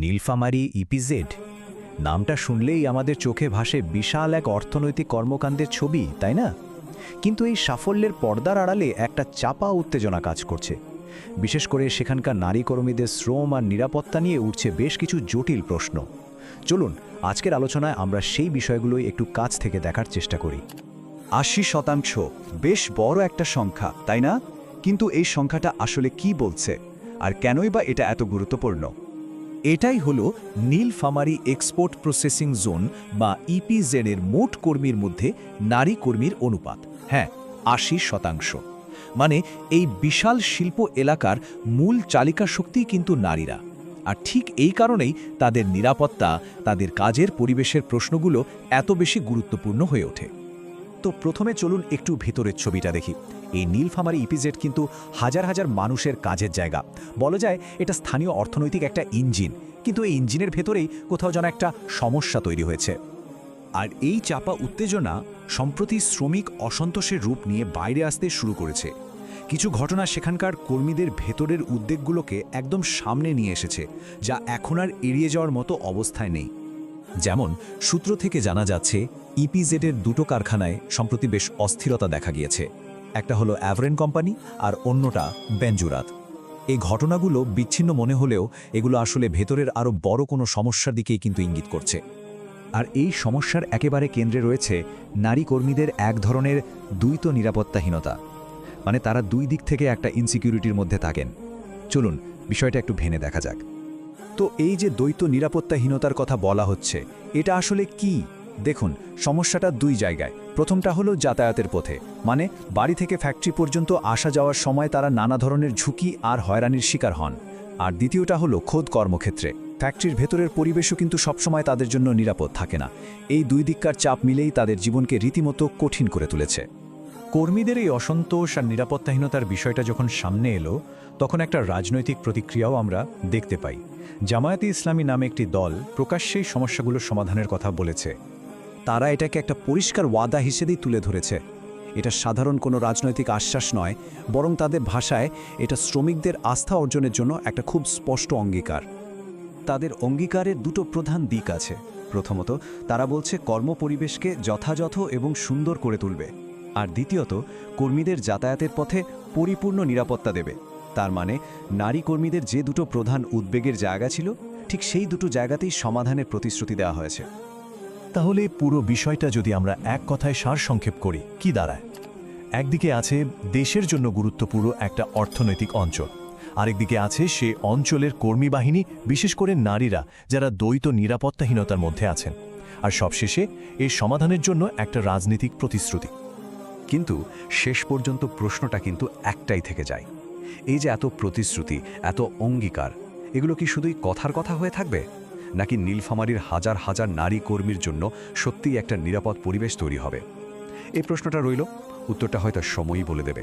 Nilphamari EPZ. নামটা শুনলেই আমাদের চোখে ভাসে বিশাল এক অর্থনৈতিক কর্মকাণ্ডের ছবি, তাই না? কিন্তু এই সাফল্যের পর্দার আড়ালে একটা চাপা উত্তেজনা কাজ করছে। বিশেষ করে সেখানকার নারী কর্মীদের শ্রম আর নিরাপত্তা নিয়ে উঠছে বেশ কিছু জটিল প্রশ্ন। চলুন, আজকের আলোচনায় আমরা সেই বিষয়গুলোই একটু কাছ থেকে দেখার চেষ্টা করি। আশি শতাংশ, বেশ বড় একটা সংখ্যা, তাই না? কিন্তু এই সংখ্যাটা আসলে কি বলছে? আর কেনই বা এটা এত গুরুত্বপূর্ণ? এটাই হলো নীলফামারী এক্সপোর্ট প্রসেসিং জোন বা ইপিজেড এর মোট কর্মীর মধ্যে নারী কর্মীর অনুপাত। হ্যাঁ আশি শতাংশ। মানে এই বিশাল শিল্প এলাকার মূল চালিকা শক্তি কিন্তু নারীরা। আর ঠিক এই কারণেই তাদের নিরাপত্তা, তাদের কাজের পরিবেশের প্রশ্নগুলো এত বেশি গুরুত্বপূর্ণ হয়ে ওঠে। তো প্রথমে চলুন একটু ভেতরের ছবিটা দেখি। এই নীলফামারী ইপিজেড কিন্তু হাজার হাজার মানুষের কাজের জায়গা। বলা যায় এটা স্থানীয় অর্থনৈতিক একটা ইঞ্জিন, কিন্তু এই ইঞ্জিনের ভেতরেই কোথাও যেন একটা সমস্যা তৈরি হয়েছে। আর এই চাপা উত্তেজনা সম্প্রতি শ্রমিক অসন্তোষের রূপ নিয়ে বাইরে আসতে শুরু করেছে। কিছু ঘটনা সেখানকার কর্মীদের ভেতরের উদ্বেগগুলোকে একদম সামনে নিয়ে এসেছে, যা এখন আর এড়িয়ে যাওয়ার মতো অবস্থায় নেই। যেমন, সূত্র থেকে জানা যাচ্ছে, ইপিজেডের দুটো কারখানায় সম্প্রতি বেশ অস্থিরতা দেখা গিয়েছে। একটা হলো অ্যাভরেন কোম্পানি আর অন্যটা বেঞ্জুরাত এই ঘটনাগুলো বিচ্ছিন্ন মনে হলেও এগুলো আসলে ভেতরের আরও বড় কোনো সমস্যার দিকেই কিন্তু ইঙ্গিত করছে। আর এই সমস্যার একেবারে কেন্দ্রে রয়েছে নারী কর্মীদের এক ধরনের দ্বৈত নিরাপত্তাহীনতা। মানে তারা দুই দিক থেকে একটা ইনসিকিউরিটির মধ্যে থাকেন। চলুন, বিষয়টা একটু ভেনে দেখা যাক। তো এই যে দ্বৈত নিরাপত্তাহীনতার কথা বলা হচ্ছে, এটা আসলে কি? দেখুন, সমস্যাটা দুই জায়গায়। প্রথমটা হলো যাতায়াতের পথে মানে বাড়ি থেকে ফ্যাক্টরি পর্যন্ত আসা যাওয়ার সময় তারা নানা ধরনের ঝুঁকি আর হয়রানির শিকার হন। আর দ্বিতীয়টা হলো খোদ কর্মক্ষেত্রে, ফ্যাক্টরির ভেতরের পরিবেশও কিন্তু সবসময় তাদের জন্য নিরাপদ থাকে না। এই দুই দিককার চাপ মিলেই তাদের জীবনকে রীতিমতো কঠিন করে তুলেছে। কর্মীদের এই অসন্তোষ আর নিরাপত্তাহীনতার বিষয়টা যখন সামনে এলো, তখন একটা রাজনৈতিক প্রতিক্রিয়াও আমরা দেখতে পাই। জামায়াতে ইসলামী নামে একটি দল প্রকাশ্যেই সমস্যাগুলোর সমাধানের কথা বলেছে। তারা এটাকে একটা পরিষ্কার ওয়াদা হিসেবেই তুলে ধরেছে। এটা সাধারণ কোনো রাজনৈতিক আশ্বাস নয়, বরং তাদের ভাষায় এটা শ্রমিকদের আস্থা অর্জনের জন্য একটা খুব স্পষ্ট অঙ্গীকার। তাদের অঙ্গীকারের দুটো প্রধান দিক আছে। প্রথমত, তারা বলছে কর্মপরিবেশকে যথাযথ এবং সুন্দর করে তুলবে। আর দ্বিতীয়ত, কর্মীদের যাতায়াতের পথে পরিপূর্ণ নিরাপত্তা দেবে। তার মানে নারী কর্মীদের যে দুটো প্রধান উদ্বেগের জায়গা ছিল, ঠিক সেই দুটো জায়গাতেই সমাধানের প্রতিশ্রুতি দেওয়া হয়েছে। তাহলে পুরো বিষয়টা যদি আমরা এক কথায় সারসংক্ষেপ করি, কি দাঁড়ায়? একদিকে আছে দেশের জন্য গুরুত্বপূর্ণ একটা অর্থনৈতিক অঞ্চল। আরেকদিকে আছে সে অঞ্চলের কর্মী বাহিনী, বিশেষ করে নারীরা, যারা দ্বৈত নিরাপত্তাহীনতার মধ্যে আছেন। আর সবশেষে, এর সমাধানের জন্য একটা রাজনৈতিক প্রতিশ্রুতি। কিন্তু শেষ পর্যন্ত প্রশ্নটা কিন্তু একটাই থেকে যায়। এই যে এত প্রতিশ্রুতি, এত অঙ্গীকার, এগুলো কি শুধুই কথার কথা হয়ে থাকবে? নাকি নীলফামারির হাজার হাজার নারী কর্মীর জন্য সত্যিই একটা নিরাপদ পরিবেশ তৈরি হবে? এই প্রশ্নটা রইল, উত্তরটা হয়তো সময়ই বলে দেবে।